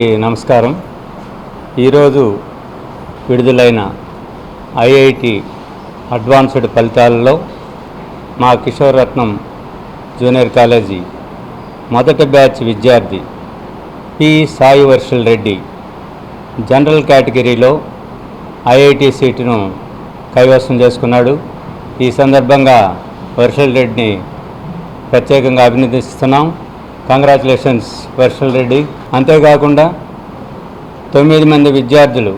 నమస్కారం. ఈరోజు విడుదలైన ఐఐటి అడ్వాన్స్డ్ ఫలితాలలో మా కిషోర్ రత్నం జూనియర్ కాలేజీ మొదటి బ్యాచ్ విద్యార్థి పి సాయి వర్షల్ రెడ్డి జనరల్ కేటగిరీలో ఐఐటి సీటును కైవసం చేసుకున్నాడు. ఈ సందర్భంగా వర్షల్ రెడ్డిని ప్రత్యేకంగా అభినందిస్తున్నాం. కంగ్రాచులేషన్స్ వర్షల్ రెడ్డి అంతేకాకుండా తొమ్మిది మంది విద్యార్థులు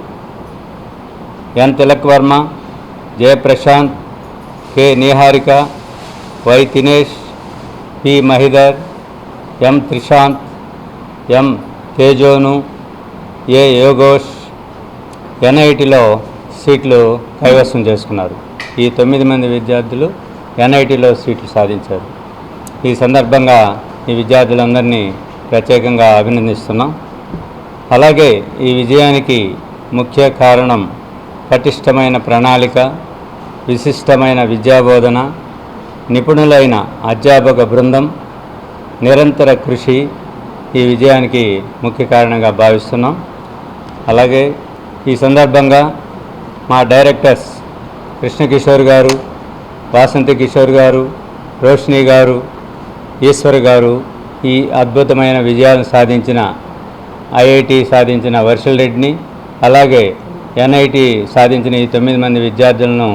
N. Tilak Varma Jayaprashanth K. Niharika Y. Dinesh P. Mahidhar M. Trishanth M. తేజోను A. Yogosh ఎన్ఐటిలో సీట్లు కైవసం చేసుకున్నారు. ఈ తొమ్మిది మంది విద్యార్థులు ఎన్ఐటిలో సీట్లు సాధించారు. ఈ సందర్భంగా ఈ విద్యార్థులందరినీ ప్రత్యేకంగా అభినందిస్తున్నాం. అలాగే ఈ విజయానికి ముఖ్య కారణం పటిష్టమైన ప్రణాళిక విశిష్టమైన విద్యాబోధన నిపుణులైన అధ్యాపక బృందం నిరంతర కృషి ఈ విజయానికి ముఖ్య కారణంగా భావిస్తున్నాం. అలాగే ఈ సందర్భంగా మా డైరెక్టర్స్ కృష్ణకిషోర్ గారు వాసంతి కిషోర్ గారు రోషిని గారు ఈశ్వర్ గారు ఈ అద్భుతమైన విజయాలను సాధించిన ఐఐటి సాధించిన వర్షల్ రెడ్డిని అలాగే ఎన్ఐటి సాధించిన ఈ తొమ్మిది మంది విద్యార్థులను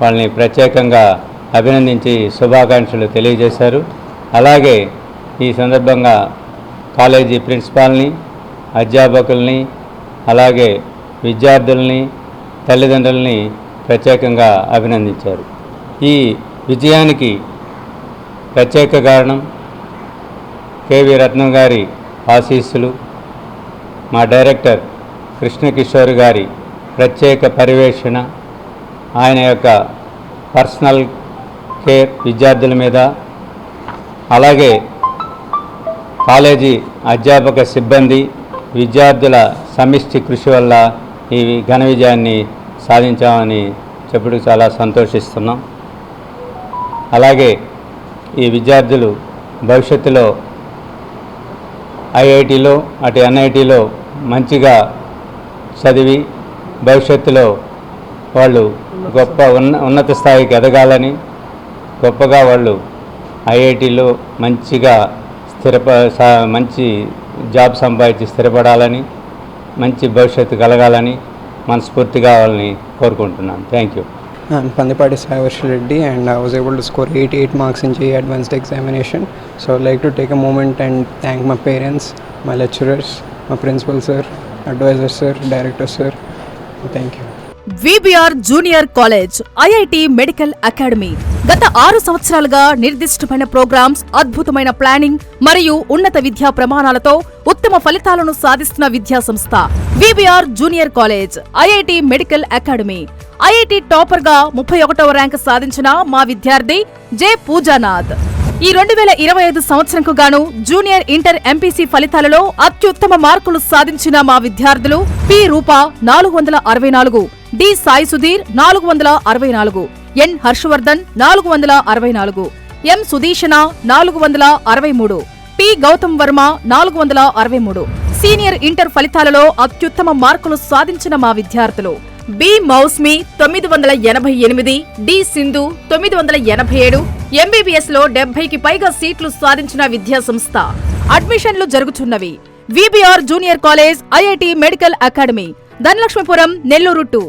వాళ్ళని ప్రత్యేకంగా అభినందించి శుభాకాంక్షలు తెలియజేశారు. అలాగే ఈ సందర్భంగా కాలేజీ ప్రిన్సిపాల్ని అధ్యాపకుల్ని అలాగే విద్యార్థుల్ని తల్లిదండ్రుల్ని ప్రత్యేకంగా అభినందించారు. ఈ విజయానికి ప్రత్యేక కారణం కేవీ రత్నం గారి ఆశీస్సులు. మా డైరెక్టర్ కృష్ణకిషోర్ గారి ప్రత్యేక పర్యవేక్షణ ఆయన యొక్క పర్సనల్ కేర్ విద్యార్థుల మీద అలాగే కాలేజీ అధ్యాపక సిబ్బంది విద్యార్థుల సమిష్టి కృషి వల్ల ఈ ఘన విజయాన్ని సాధించామని చెప్పుడు చాలా సంతోషిస్తున్నాం. అలాగే ఈ విద్యార్థులు భవిష్యత్తులో ఐఐటిలో అటు ఎన్ఐటిలో మంచిగా చదివి భవిష్యత్తులో వాళ్ళు గొప్ప ఉన్న ఉన్నత స్థాయికి ఎదగాలని గొప్పగా వాళ్ళు ఐఐటిలో మంచిగా స్థిరప మంచి జాబ్ సంపాదించి స్థిరపడాలని మంచి భవిష్యత్తు కలగాలని మనస్ఫూర్తిగా వాళ్ళని కోరుకుంటున్నాను. Thank you. I'm Pandipati Sai Varshal Reddy and I was able to score 88 marks in JEE Advanced Examination. So I'd like to take a moment and thank my parents, my lecturers, my principal sir, advisor sir, director sir. Thank you. VBR junior college IIT medical academy గత ఆరు సంవత్సరాలుగా నిర్దిష్టమైన programmes అద్భుతమైన planning మరియు ఉన్నత విద్యా ప్రమాణాలతో ఉత్తమ ఫలితాలను సాధిస్తున్న విద్యా సంస్థ VBR junior college IIT medical academy IIT టాపర్గా ముప్పై ఒకటవ ర్యాంక్ సాధించిన మా విద్యార్థి జె పూజానాథ్. ఈ రెండు వేల ఇరవై ఐదు సంవత్సరంకు గాను జూనియర్ ఇంటర్ ఎంపీసీ ఫలితాలలో అత్యుత్తమ మార్కులు సాధించిన మా విద్యార్థులు పి రూప నాలుగు వందల అరవై నాలుగు డి సాయి సుధీర్ నాలుగు వందల అరవై నాలుగు ఎన్ హర్షవర్ధన్ నాలుగు వందల అరవై నాలుగు ఎం సుదీషణ నాలుగు వందల అరవై మూడు పి గౌతమ్ వర్మ నాలుగు వందల అరవై మూడు. సీనియర్ ఇంటర్ ఫలితాలలో అత్యుత్తమ మార్కులు సాధించిన మా విద్యార్థులు బి మౌస్మి తొమ్మిది వందల ఎనభై ఎనిమిది డి సింధు తొమ్మిది వందల ఎనభై ఏడు ఎంబీబీఎస్లో డెబ్బైకి పైగా సీట్లు సాధించిన విద్యా సంస్థ అడ్మిషన్లు జరుగుతున్నవి. VBR junior college IIT medical academy Dhanalakshmipuram Nellore two.